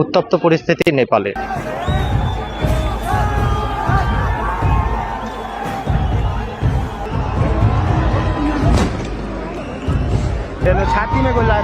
উত্তপ্ত পরিস্থিতি নেপালে। ছাতি মে গোলা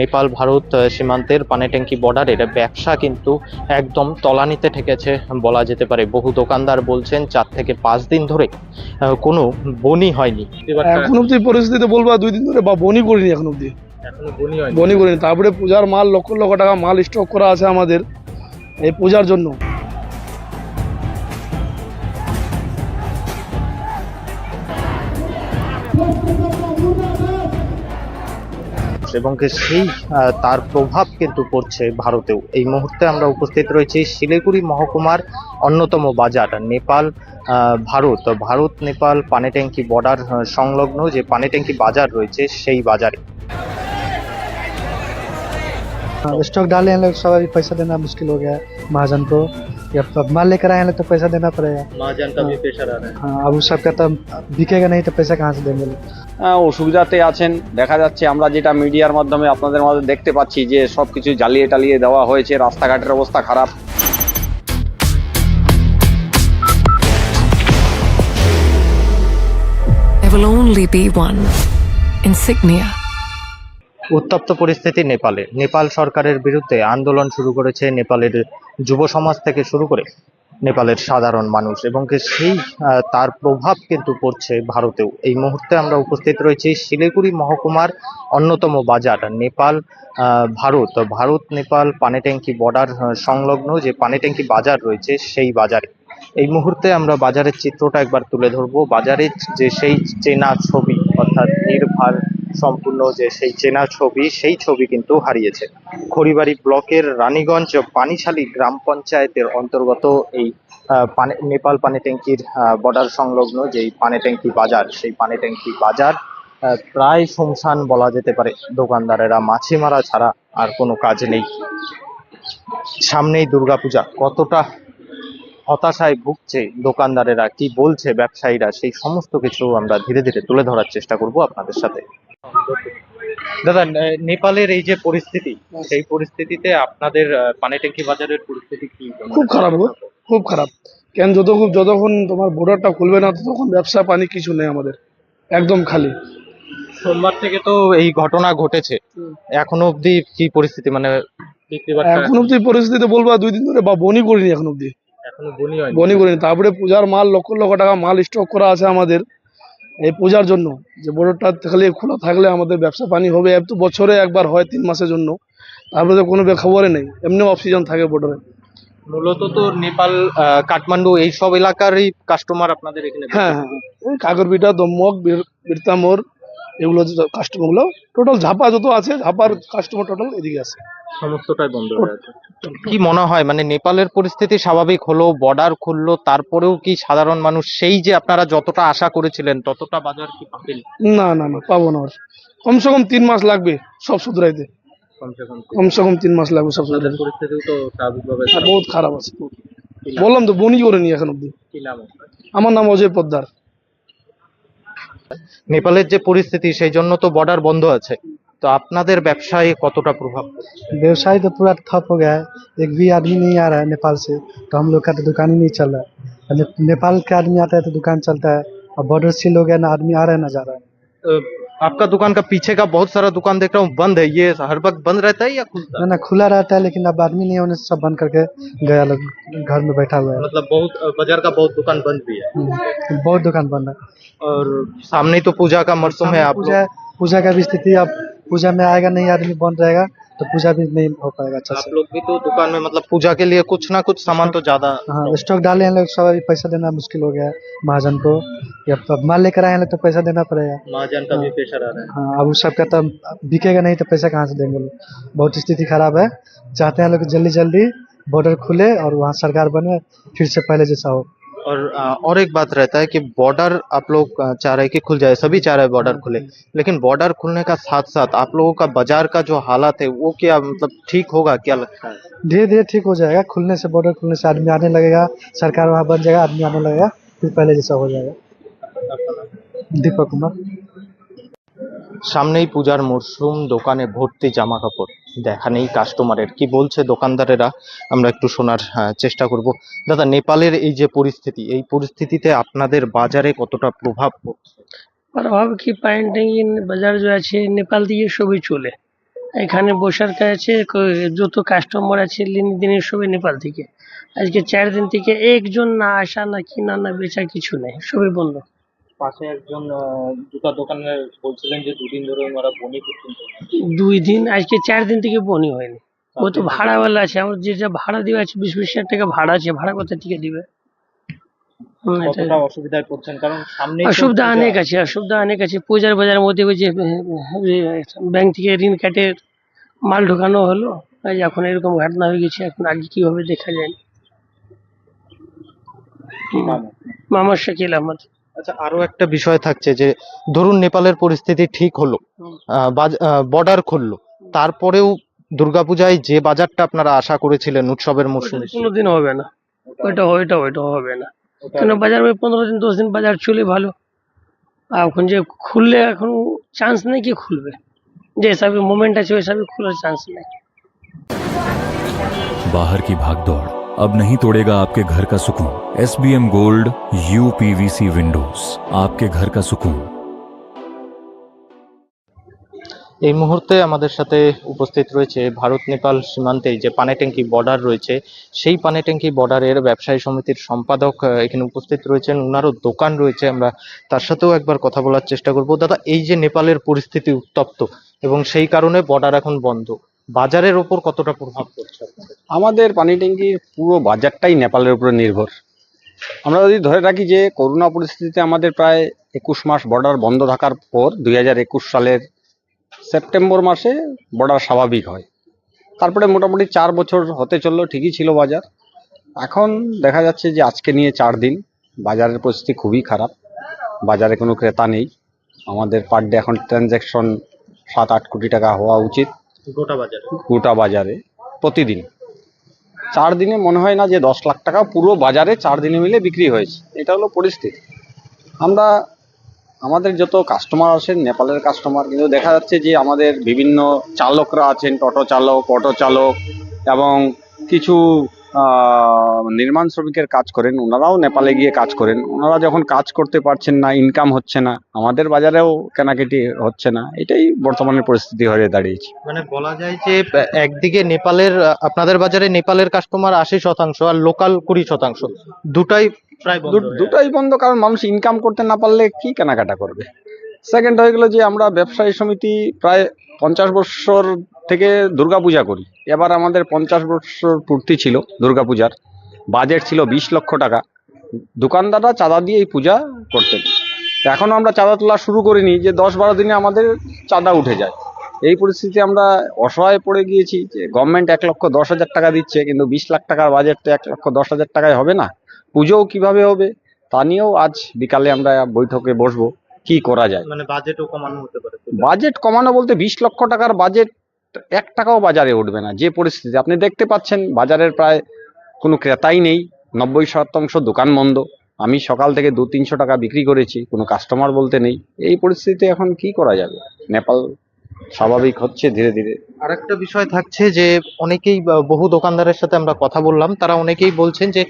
নেপাল ভারত সীমান্তের পানিট্যাঙ্কি ট্যাঙ্কি বর্ডারের ব্যবসা কিন্তু একদম তলানিতে ঠেকেছে বলা যেতে পারে। বহু দোকানদার বলছেন চার থেকে পাঁচ দিন ধরে কোনো বনি হয়নি। এখন অব্দি পরিস্থিতি বলব আর দুই দিন ধরে বা বনি করিনি এখন অব্দি এখনও বনি হয়নি। বনি করিনি। তারপরে পূজার মাল লক্ষ লক্ষ টাকা মাল স্টক করা আছে আমাদের এই পূজার জন্য। এবং কি সেই আহ, তার প্রভাব কিন্তু পড়ছে ভারতেও এই মুহূর্তে আমরা উপস্থিত রয়েছি শিলিগুড়ি মহকুমার অন্যতম বাজার নেপাল আহ, ভারত ভারত নেপাল পানিট্যাঙ্কি বর্ডার আহ, সংলগ্ন যে পানিট্যাঙ্কি বাজার রয়েছে সেই বাজারে हाँ, स्टॉक डाले हैं लोग सब अभी पैसा देना मुश्किल हो गया है महाजन को या अब माल लेकर आए हैं लोग तो पैसा देना पड़ेगा हाँ अब उस सबका तो बिकेगा नहीं तो पैसा कहाँ से देंगे लोग আহ, অসুবিধাতে আছেন দেখা যাচ্ছে আমরা যেটা মিডিয়ার মাধ্যমে আপনাদের মাঝে দেখতে পাচ্ছি যে সবকিছু জ্বালিয়ে টালিয়ে দেওয়া হয়েছে রাস্তাঘাটের অবস্থা খারাপ There will only be one insignia. উত্তপ্ত পরিস্থিতি নেপালে। নেপাল সরকারের বিরুদ্ধে আন্দোলন শুরু করেছে নেপালের যুব সমাজ থেকে শুরু করে নেপালের সাধারণ মানুষ এবং সেই তার প্রভাব কিন্তু পড়ছে ভারতেও। এই মুহূর্তে আমরা উপস্থিত রয়েছি শিলিগুড়ি মহকুমার অন্যতম বাজার, নেপাল ভারত। ভারত, নেপাল পানিট্যাঙ্কি বর্ডার সংলগ্ন যে পানিট্যাঙ্কি বাজার রয়েছে সেই বাজারে। এই মুহূর্তে আমরা বাজারের চিত্রটা একবার তুলে ধরবো। বাজারের যে সেই চেনা ছবি, অর্থাৎ নির্ভার সম্পূর্ণ যে সেই চেনা ছবি, সেই ছবি কিন্তু হারিয়েছে। খড়িবাড়ি ব্লকের রানীগঞ্জ পানিশালী গ্রাম পঞ্চায়েতের অন্তর্গত এই পানি, নেপাল পানি ট্যাঙ্কির বর্ডার সংলগ্ন যেই পানি ট্যাঙ্কি বাজার, সেই পানি ট্যাঙ্কি বাজার প্রায় শুনশান বলা যেতে পারে। দোকানদারেরা মাছি মারা ছাড়া আর কোনো কাজ নেই। সামনেই দুর্গাপূজা। কতটা হতাশায় ভুগছে দোকানদারেরা কি বলছে ব্যবসায়ীরা সেই সমস্ত কিছু আমরা ধীরে ধীরে তুলে ধরার চেষ্টা করব আপনাদের সাথে। দাদা নেপালের এই যে পরিস্থিতি সেই পরিস্থিতিতে আপনাদের পানি ট্যাঙ্কি বাজারের পরিস্থিতি কি? খুব খারাপ গো খুব খারাপ। কেন যতক্ষণ যতক্ষণ তোমার বর্ডারটা খুলবে না ততক্ষণ ব্যবসা পানি কিছু নেই আমাদের একদম খালি। সোমবার থেকে তো এই ঘটনা ঘটেছে। এখনও অবধি কি পরিস্থিতি? মানে এখন অব্দি পরিস্থিতি বলব দুই দিন ধরে বা বনি করিনি এখন অব্দি বনি করিনি। তারপরে পূজার মাল লক্ষ লক্ষ টাকা মাল স্টক করা আছে আমাদের এই পূজার জন্য। যে বর্ডারটা খালি খোলা থাকলে আমাদের ব্যবসা পানি হবে এক তো বছরে একবার হয় তিন মাসের জন্য। তারপরে তো কোনো খবরে নেই এমনি অফ সিজন থাকে বর্ডারে মূলত তো নেপাল কাঠমান্ডু এই সব এলাকারই কাস্টমার আপনাদের এখানে হ্যাঁ হ্যাঁ। ওই কাকরবিটা দমক বীর- বীরতামোর এগুলো কাস্টমারগুলো টোটাল ঝাপা যত আছে ঝাপার কাস্টমার টোটাল এদিকে আছে। সমস্তটাই বন্ধ হয়ে আছে। কি মনে হয় মানে নেপালের পরিস্থিতি স্বাভাবিক হলো বর্ডার খুললো তারপরেও কি সাধারণ মানুষ সেই যে আপনারা যতটা আশা করেছিলেন ততটা বাজার কি পাবেন? না না না পাবো না আর। কমসে কম তিন মাস লাগবে সব শুধরাইতে। কমসে কম তিন মাস লাগবে সব শুধরাইতে। পরিস্থিতিও তো স্বাভাবিকভাবে বহুত খারাপ আছে। বললাম তো বনি করে নি এখন অব্দি। কি নাম আমার নাম অজয় পোদ্দার। নেপালের যে পরিস্থিতি সেই জন্য তো বর্ডার বন্ধ আছে তো আপনাদের ব্যবসায় কতটা প্রভাব পড়ছে? व्यवसाय तो पूरा ठप हो गया है एक भी आदमी नहीं आ रहा है नेपाल से तो हम लोग का तो दुकान ही नहीं चल रहा है ने, नेपाल का आदमी आता है तो दुकान चलता है और बॉर्डर सील हो गया ना आदमी आ रहा है ना जा रहा है अ, आपका दुकान का पीछे का बहुत सारा दुकान देख रहा हूँ बंद है ये हर वक्त बंद रहता है या खुलता है ना खुला रहता है लेकिन अब आदमी नहीं होने सब बंद करके गया लोग घर में बैठा हुआ है। मतलब बहुत बाज़ार का बहुत दुकान बंद भी है। हम्म, बहुत दुकान बंद है। और सामने तो पूजा का मौसम है आप पूजा का भी स्थिति अब पूजा में आएगा नहीं आदमी बंद रहेगा तो पूजा भी नहीं हो पाएगा अच्छा आप लोग भी तो दुकान में मतलब पूजा के लिए कुछ ना कुछ सामान तो ज़्यादा हाँ स्टॉक डाले हैं लोग सब अभी पैसा देना मुश्किल हो गया है महाजन को। या अब माल लेकर आए हैं लोग तो पैसा देना पड़ेगा। महाजन का भी प्रेशर आ रहा है। हाँ अब उस सबका तो बिकेगा नहीं तो पैसा कहाँ से देंगे लोग? बहुत स्थिति खराब है। चाहते हैं लोग जल्दी जल्दी बॉर्डर खुले और वहाँ सरकार बने फिर से पहले जैसा हो। और और एक बात रहता है कि बॉर्डर आप लोग चाह रहे हैं कि खुल जाए, सभी चाह रहे हैं बॉर्डर खुले। लेकिन बॉर्डर खुलने का साथ साथ आप लोगों का बाज़ार का जो हालात है, वो क्या मतलब ठीक होगा, क्या लगता है? धीरे धीरे ठीक हो जाएगा, खुलने से बॉर्डर खुलने से आदमी आने लगेगा, सरकार वहाँ बन जाएगा, आदमी आने लगेगा, फिर पहले जैसा हो जाएगा। दीपक कुमार। সামনেই পূজার মরশুম দোকানে ভর্তি জামা কাপড় দেখা নেই কাস্টমারের কি বলছে দোকানদারেরা? আমরা একটু শোনার চেষ্টা করব। দাদা, নেপালের এই যে পরিস্থিতি, এই পরিস্থিতিতে আপনাদের বাজারে কতটা প্রভাব প্রভাব কি প্যান্টিং বাজার যে আছে, নেপাল দিয়ে সবই চলে। এখানে বসার আছে যত কাস্টমার আছে লেনদেনের সবই নেপাল থেকে। আজকে চার দিন থেকে একজন না আসা, না কিনা, না বেচা কিছু নেই, সবই বন্ধ। পাশে একজন জুতা দোকানে বলছিলেন যে দুদিন ধরে ওনারা বনি করছেন দুই দিন আজকে চার দিন থেকে বনি হয়নি। ও তো ভাড়াওয়ালা আছে আমার যেটা ভাড়া দেওয়া আছে বিশ বিশ হাজার টাকা ভাড়া আছে ভাড়া কোথা থেকে দিবে? কতটা অসুবিধায় পড়ছেন? কারণ সামনে অসুবিধা অনেক আছে অসুবিধা অনেক আছে। পূজার বাজারের মধ্যে ওই যে ব্যাংক থেকে ঋণ কাটে মাল ঢোকানো হলো যে এখন এরকম ঘটনা হয়ে গেছে এখন আগে কি হবে দেখা যায়। মোহাম্মদ শাকিল আহমদ। আচ্ছা আরও একটা বিষয় থাকছে যে ধরুন নেপালের পরিস্থিতি ঠিক হলো বর্ডার খুললো তারপরেও দুর্গাপূজায় যে বাজারটা আপনারা আশা করেছিলেন উৎসবের মৌসুমে কোনোদিন হবে না। ওইটা ওইটা ওইটা হবে না। কেন বাজার ওই পনেরো দিন দশ দিন বাজার চলে ভালো। আর এখন যে খুললে এখন চান্স নেই কি খুলবে? যে হিসাবে মোমেন্ট আছে ওই হিসাবে খোলার চান্স নেই। বাহার কি ভাগ দৌড় अब नहीं तोड़ेगा आपके घर का सुकून S B M gold U PVC windows आपके घर का सुकून এই মুহূর্তে আমাদের সাথে উপস্থিত রয়েছে ভারত নেপাল সীমান্তে যে পানেট্যাঙ্কি বর্ডার রয়েছে সেই পানেট্যাঙ্কি বর্ডারের ব্যবসায়ী সমিতির সম্পাদক আহ, এখানে উপস্থিত রয়েছেন ওনারও দোকান রয়েছে আমরা তার সাথেও একবার কথা বলার চেষ্টা করব দাদা এই যে নেপালের পরিস্থিতি উত্তপ্ত এবং সেই কারণে বর্ডার এখন বন্ধ বাজারের ওপর কতটা প্রভাব পড়ছে আমাদের পানি ট্যাঙ্কির পুরো বাজারটাই নেপালের উপরে নির্ভর। আমরা যদি ধরে রাখি যে করোনা পরিস্থিতিতে আমাদের প্রায় একুশ মাস বর্ডার বন্ধ থাকার পর দুই হাজার একুশ সালের সেপ্টেম্বর মাসে বর্ডার স্বাভাবিক হয়। তারপরে মোটামুটি চার বছর হতে চলল, ঠিকই ছিল বাজার। এখন দেখা যাচ্ছে যে আজকে নিয়ে চার দিন, বাজারের পরিস্থিতি খুবই খারাপ। বাজারে কোনো ক্রেতা নেই। আমাদের পার ডে এখন ট্রানজ্যাকশন সাত আট কোটি টাকা হওয়া উচিত। গোটা বাজারে? প্রতিদিন। চার দিনে মনে হয় না যে দশ লাখ টাকা, পুরো বাজারে চার দিনে মিলে বিক্রি হয়েছে। এটা হলো পরিস্থিতি। আমরা, আমাদের যত কাস্টমার আছেন নেপালের কাস্টমার কিন্তু দেখা যাচ্ছে যে আমাদের বিভিন্ন চালকরা আছেন, টোটো চালক, অটো চালক এবং কিছু নির্মাণ শ্রমিকের কাজ করেন ওনারাও নেপালে গিয়ে কাজ করেন। ওনারা যখন কাজ করতে পারছেন না ইনকাম হচ্ছে না আমাদের বাজারেও কেনাকাটি হচ্ছে না এটাই বর্তমানে পরিস্থিতি হয়ে দাঁড়িয়েছে। মানে বলা যায় যে একদিকে নেপালের আপনাদের বাজারে নেপালের কাস্টমার আশি শতাংশ আর লোকাল কুড়ি শতাংশ। দুটাই প্রায় দুটোই বন্ধ কারণ মানুষ ইনকাম করতে না পারলে কি কেনাকাটা করবে? সেকেন্ড হয়ে গেল যে আমরা ব্যবসায়ী সমিতি প্রায় পঞ্চাশ বছর থেকে দুর্গাপূজা করি। এবার আমাদের পঞ্চাশ বছর পূর্তি ছিল দুর্গাপূজার। বাজেট ছিল বিশ লক্ষ টাকা। দোকানদাররা চাঁদা দিয়ে এই পূজা করতেন। এখনও আমরা চাঁদা তোলা শুরু করিনি যে দশ বারো দিনে আমাদের চাঁদা উঠে যায়। এই পরিস্থিতি আমরা অসহায় পড়ে গিয়েছি যে গভর্নমেন্ট এক লক্ষ দশ হাজার টাকা দিচ্ছে, কিন্তু বিশ লাখ টাকার বাজেট তো এক লক্ষ দশ হাজার টাকায় হবে না। পুজোও কীভাবে হবে তা নিয়েও আজ বিকালে আমরা বৈঠকে বসবো। কি করা যায়? মানে বাজেটও কমানো হতে পারে। বাজেট কমানো বলতে বিশ লক্ষ টাকার বাজেট এক টাকাও বাজারে উঠবে না যে পরিস্থিতি আপনি দেখতে পাচ্ছেন বাজারের প্রায় কোনো ক্রেতাই নেই নব্বই শতাংশ দোকান বন্ধ। আমি সকাল থেকে দু তিনশো টাকা বিক্রি করেছি কোনো কাস্টমার বলতে নেই। এই পরিস্থিতিতে এখন কি করা যাবে? নেপাল স্বাভাবিক হচ্ছে ধীরে ধীরে। আরেকটা বিষয় থাকছে যে অনেকেই বহু দোকানদারের সাথে আমরা কথা বললাম তারা অনেকেই বলছেন যে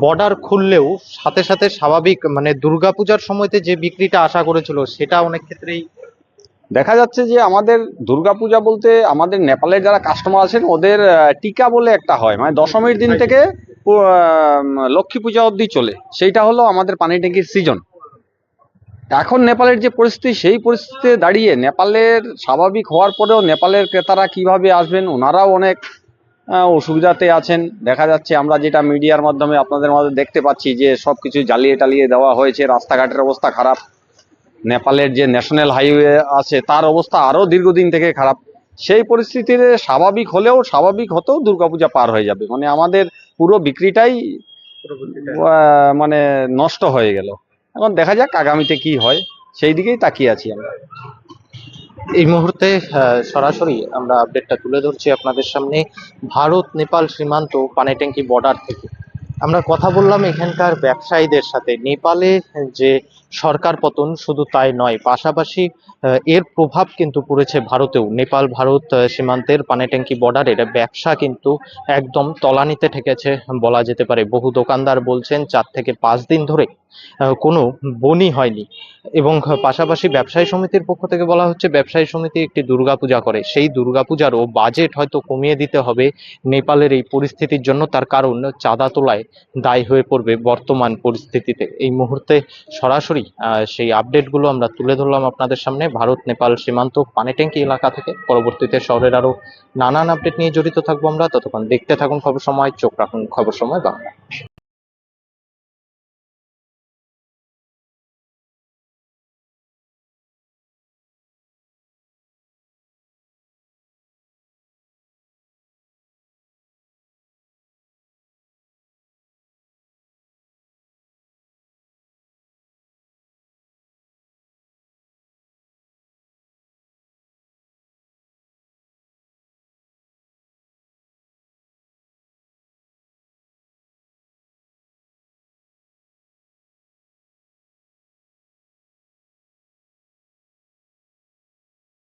বর্ডার খুললেও সাথে সাথে স্বাভাবিক মানে দুর্গাপূজার সময়তে যে বিক্রিটা আশা করেছিল সেটা অনেক ক্ষেত্রেই দেখা যাচ্ছে যে আমাদের দুর্গাপূজা বলতে আমাদের নেপালের যারা কাস্টমার আছেন ওদের টিকা বলে একটা হয়। মানে দশমীর দিন থেকে লক্ষ্মী পূজা অবধি চলে। সেইটা হলো আমাদের পানি ট্যাঙ্কির সিজন এখন নেপালের যে পরিস্থিতি সেই পরিস্থিতিতে দাঁড়িয়ে নেপালের স্বাভাবিক হওয়ার পরেও নেপালের ক্রেতারা কীভাবে আসবেন ওনারাও অনেক অসুবিধাতে আছেন। দেখা যাচ্ছে আমরা যেটা মিডিয়ার মাধ্যমে আপনাদের মাঝে দেখতে পাচ্ছি যে সব কিছু জ্বালিয়ে টালিয়ে দেওয়া হয়েছে রাস্তাঘাটের অবস্থা খারাপ। নেপালের যে ন্যাশনাল হাইওয়ে আছে তার অবস্থা আরও দীর্ঘদিন থেকে খারাপ। সেই পরিস্থিতিতে স্বাভাবিক হলেও স্বাভাবিক হতেও দুর্গাপূজা পার হয়ে যাবে। মানে আমাদের পুরো বিক্রিটাই মানে নষ্ট হয়ে গেল। এখন দেখা যাক আগামীতে কি হয়। সেই দিকেই তাকিয়ে আছি আমরা। এই মুহূর্তে সরাসরি আমরা আপডেটটা তুলে ধরছি আপনাদের সামনে। ভারত, নেপাল সীমান্ত পানিট্যাঙ্কি বর্ডার থেকে। আমরা কথা বললাম এখানকার ব্যবসায়ীদের সাথে। নেপালে যে সরকার পতন শুধু তাই নয়, পাশাপাশি এর প্রভাব কিন্তু পড়েছে ভারতেও। নেপাল, ভারত সীমান্তের পানিট্যাঙ্কি বর্ডারের ব্যবসা কিন্তু একদম তলানিতে ঠেকেছে বলা যেতে পারে। বহু দোকানদার বলছেন, চার থেকে পাঁচ দিন ধরে কোনো বনি হয়নি। এবং পাশাপাশি ব্যবসায়ী সমিতির পক্ষ থেকে বলা হচ্ছে, ব্যবসায়ী সমিতি একটি দুর্গাপূজা করে। সেই দুর্গাপূজারও বাজেট হয়তো কমিয়ে দিতে হবে। নেপালের এই পরিস্থিতির জন্য তার কারণ চাঁদা তোলায় দায়ী হয়ে পড়বে বর্তমান পরিস্থিতিতে। এই মুহূর্তে সরাসরি সেই আপডেটগুলো আমরা তুলে ধরলাম আপনাদের সামনে। ভারত, নেপাল সীমান্ত পানিট্যাঙ্কি এলাকা থেকে। পরবর্তীতে শহরের আরও নানান আপডেট নিয়ে জড়িত থাকব আমরা। ততক্ষণ দেখতে থাকুন খবর সময়, চোখ রাখুন খবর সময় বাংলা।